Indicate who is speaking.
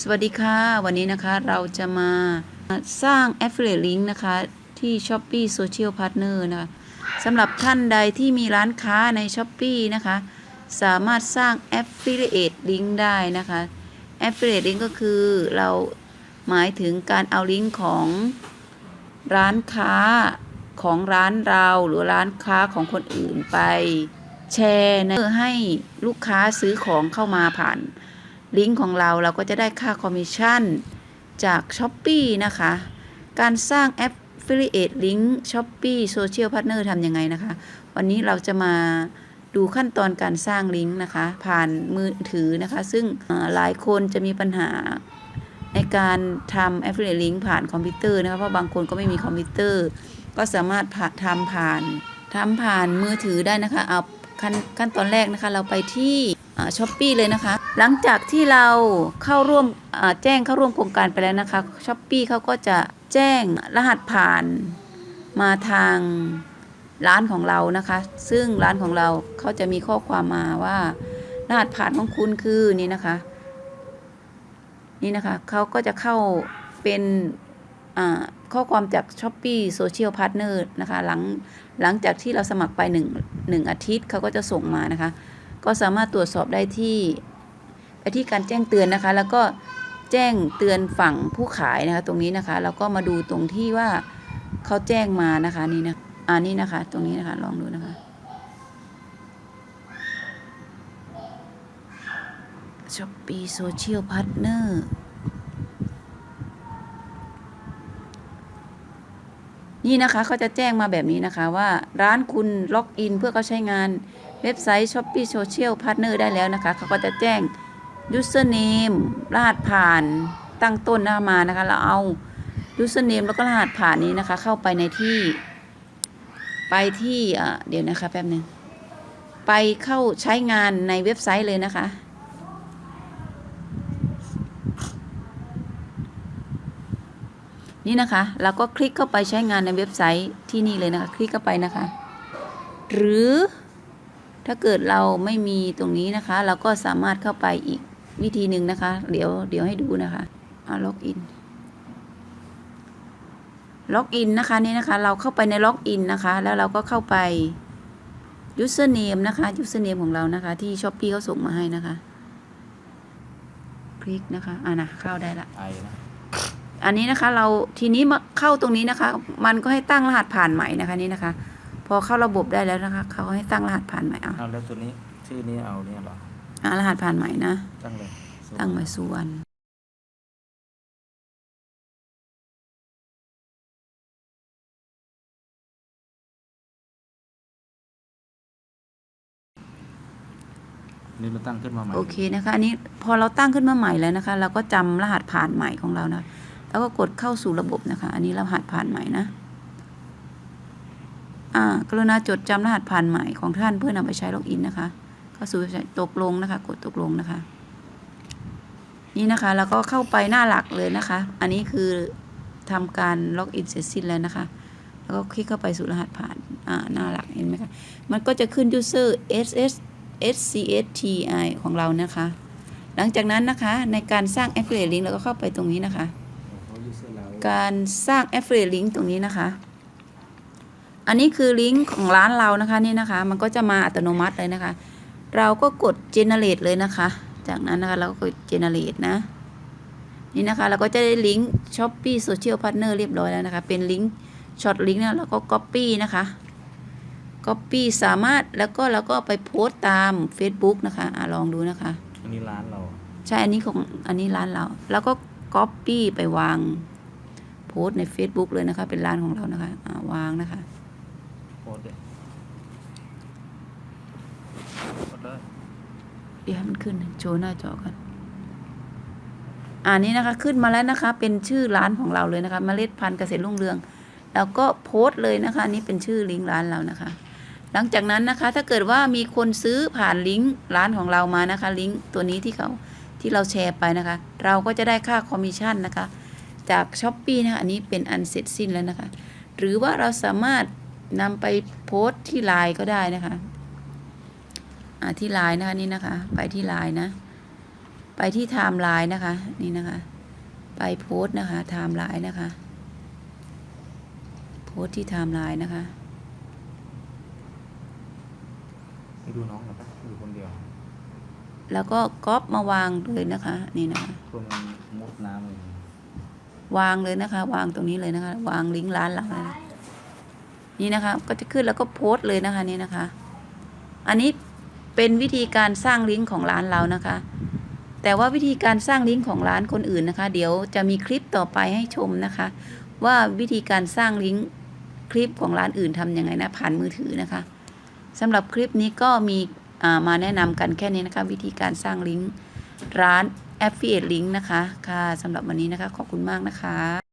Speaker 1: สวัสดีค่ะ วันนี้นะคะเราจะมาสร้าง Affiliate Link นะคะที่ Shopee Social Partner นะคะสำหรับท่านใดที่มีร้านค้าใน Shopee นะคะ สามารถสร้าง Affiliate Link ได้นะคะ Affiliate Link ก็คือเราหมายถึงการเอาลิงก์ของร้านค้าของร้านเราหรือร้านค้าของคนอื่นไปแชร์นะให้ลูกค้าซื้อของเข้ามาผ่าน ลิงก์ของเราเราก็จะได้ค่าคอมมิชชั่นจาก s h อ p e e นะคะ การสร้างแอป Affiliate Link Shopee Social Partner ทำยังไงนะคะ วันนี้เราจะมาดูขั้นตอนการสร้างลิงก์นะคะ ผ่านมือถือนะคะ ซึ่งหลายคนจะมีปัญหาในการทำ Affiliate Link ผ่านคอมพิวเตอร์นะคะ เพราะบางคนก็ไม่มีคอมพิวเตอร์ ก็สามารถผ่าทำผ่านทำผ่านมือถือได้นะคะ เอาขั้นขั้นตอนแรกนะคะ เราไปที่ ช้อปปีเลยนะคะ หลังจากที่เราเข้าร่วมแจ้งเข้าร่วมโครงการไปแล้วนะคะช้อปปีเขาก็จะแจ้งรหัสผ่านมาทางร้านของเรานะคะ ซึ่งร้านของเราเขาจะมีข้อความมาว่ารหัสผ่านของคุณคือนี่นะคะ นี่นะคะเขาก็จะเข้าเป็นข้อความจาก s h อ p e e Social Partner นะคะ หลังหลังจากที่เราสมัครไปหนึ่งหนึ่งอาทิตย์เขาก็จะส่งมานะคะ ก็สามารถตรวจสอบได้ที่ไปที่การแจ้งเตือนนะคะ แล้วก็แจ้งเตือนฝั่งผู้ขายนะคะ ตรงนี้นะคะแล้วก็มาดูตรงที่ว่าเขาแจ้งมานะคะนี่นะอ่านี่นะคะ ตรงนี้นะคะลองดูนะคะ Shopee Social Partner นี่นะคะเขาจะแจ้งมาแบบนี้นะคะว่าร้านคุณล็อกอินเพื่อเขาใช้งาน เว็บไซต์ Shopee Social Partner ได้แล้วนะคะ เขาก็จะแจ้ง username รหัสผ่านตั้งต้นหน้ามานะคะ เราเอา username แล้วก็รหัสผ่านนี้นะคะ เข้าไปในที่ ไปที่เดี๋ยวนะคะแป๊บหนึง ไปเข้าใช้งานในเว็บไซต์เลยนะคะนี่นะคะเราก็คลิกเข้าไปใช้งานในเว็บไซต์ที่นี่เลยนะคะ คลิกเข้าไปนะคะ หรือ ถ้าเกิดเราไม่มีตรงนี้นะคะ เราก็สามารถเข้าไปอีกวิธีหนึ่งนะคะ เดี๋ยวเดี๋ยวให้ดูนะคะอ่าล็อกอินล็อกอินนะคะนี่นะคะ เราเข้าไปในล็อกอินนะคะ แล้วเราก็เข้าไป username นะคะ username ของเรานะคะ ที่ s h อ p e e เขาส่งมาให้นะคะ คลิกนะคะอ่านะเข้าได้ละ
Speaker 2: ไอนะ
Speaker 1: อันนี้นะคะ เราทีนี้มาเข้าตรงนี้นะคะ มันก็ให้ตั้งรหัสผ่านใหม่นะคะนี่นะคะ พอเข้าระบบได้แล้วนะคะ เขาให้ตั้งรหัสผ่านใหม่เอา
Speaker 2: เอาแล้วตัวนี้ชื่อนี้เอาเนี่ยเหรอ
Speaker 1: อ่ารหัสผ่านใหม่นะ
Speaker 2: ตั้งเลย
Speaker 1: ตั้งใหม่สุวรรณ
Speaker 2: นี่เราตั้งขึ้นมาใหม่
Speaker 1: โอเคนะคะ อันนี้พอเราตั้งขึ้นมาใหม่แล้วนะคะ เราก็จำรหัสผ่านใหม่ของเรานะ แล้วก็กดเข้าสู่ระบบนะคะ อันนี้รหัสผ่านใหม่นะอ่า กรุณาจดจำรหัสผ่านใหม่ของท่านเพื่อนำไปใช้ล็อกอินนะคะเข้าสู่ตกลงนะคะ กดตกลงนะคะ นี่นะคะแล้วก็เข้าไปหน้าหลักเลยนะคะ อันนี้คือทำการล็อกอินเสร็จสิ้นแล้วนะคะ แล้วก็คลิกเข้าไปสู่รหัสผ่านอ่าหน้าหลักเห็นไหมคะ มันก็จะขึ้น user ss scsti ของเรานะคะ หลังจากนั้นนะคะในการสร้าง affiliate link เราก็เข้าไปตรงนี้นะคะ การสร้าง affiliate link ตรงนี้นะคะ อันนี้คือลิงก์ของร้านเรานะคะนี่นะคะ มันก็จะมาอัตโนมัติเลยนะคะ เราก็กด generate เลยนะคะ จากนั้นนะคะเราก็กด generate นะ นี่นะคะเราก็จะได้ลิงก์ Shopee Social Partner เรียบร้อยแล้วนะคะ เป็นลิงก์ช็อตลิงก์นะแล้วก็ copy นะคะ copy สามารถแล้วก็เราก็ไปโพสต์ตาม Facebook นะคะอะลองดูนะคะ
Speaker 2: อันนี้ร้านเรา
Speaker 1: ใช่อันนี้ของอันนี้ร้านเรา แล้วก็ copy ไปวางโพสต์ใน Facebook เลยนะคะ เป็นร้านของเรานะคะอ่าวางนะคะ
Speaker 2: โพสต์เลยโพสต์เลย
Speaker 1: เดี๋ยวให้มันขึ้นโชว์หน้าจอกันอันนี้นะคะขึ้นมาแล้วนะคะ เป็นชื่อร้านของเราเลยนะคะเมล็ดพันธุ์เกษตรรุ่งเรือง แล้วก็โพสต์เลยนะคะนี่เป็นชื่อลิงก์ร้านเรานะคะ หลังจากนั้นนะคะถ้าเกิดว่ามีคนซื้อผ่านลิงก์ร้านของเรามานะคะ ลิงก์ตัวนี้ที่เขาที่เราแชร์ไปนะคะ เราก็จะได้ค่าคอมมิชชั่นนะคะ จากช้อปปีนะคะอันนี้เป็นอันเสร็จสิ้นแล้วนะคะ หรือว่าเราสามารถ นำไปโพสต์ที่ไลน์ก็ได้นะคะอ่าที่ไลน์นะคะนี่นะคะ ไปที่ไลน์นะ ไปไปที่ไทม์ไลน์นะคะ นี่นะคะ ไปโพสต์นะคะไทม์ไลน์นะคะโพสต์ที่ไทม์ไลน์นะคะ
Speaker 2: ไปดูน้องหน่อยปะอยู่คนเดียว
Speaker 1: แล้วก็ก๊อปมาวางเลยนะคะ นี่นะคะ
Speaker 2: ตัวมันมุดน้ำเลยวา
Speaker 1: งเลยนะคะ วางตรงนี้เลยนะคะ วางลิงก์ร้านเราเลย นี่นะคะ ก็จะขึ้นแล้วก็โพสต์เลยนะคะนี่นะคะ อันนี้เป็นวิธีการสร้างลิงก์ของร้านเรานะคะ แต่ว่าวิธีการสร้างลิงก์ของร้านคนอื่นนะคะ เดี๋ยวจะมีคลิปต่อไปให้ชมนะคะ ว่าวิธีการสร้างลิงก์คลิปของร้านอื่นทำยังไงนะผ่านมือถือนะคะสำหรับคลิปนี้ก็มีมาแนะนำกันแค่นี้นะคะ วิธีการสร้างลิงก์ร้าน Affiliate Link นะคะ ค่ะสำหรับวันนี้นะคะ ขอบคุณมากนะคะ